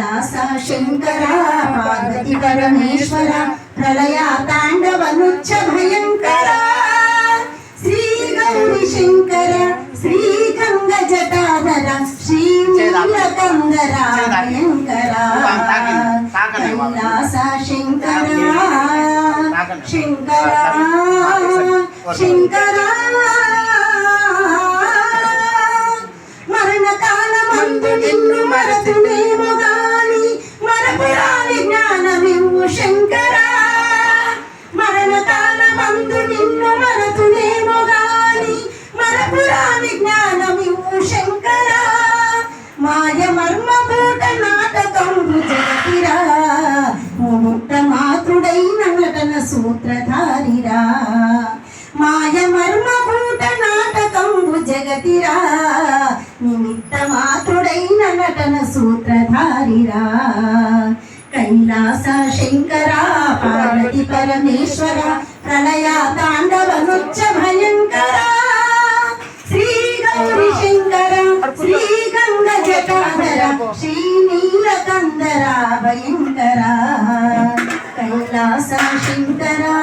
దాస శంకర పార్వతి పరమేశ్వర ప్రళయ తాండవ నృత్య భయంకర. శ్రీ గౌరి శంకర శ్రీ గంగ జటాధర శ్రీ నీలకందర భయంకర దాస శంకర శంకర శంకర. మరణకాలమందు నిన్ను మరతునేమో మరపురాని శంకర. మాయ మర్మపూట నాటకంబు జగతిరా ముట్ట మాతృడైన నటన సూత్రధారిరా. మాయ మర్మభూత నాటకంబు జగతిరా నిమిత్త మాతృడైన నటన సూత్రధారిరా. కైలాస శంకర పార్వతి పరమేశ్వర ప్రళయ తాండవ నృత్య భయంకర శ్రీ నీలకందర భయంకర కైలాస శంకరా.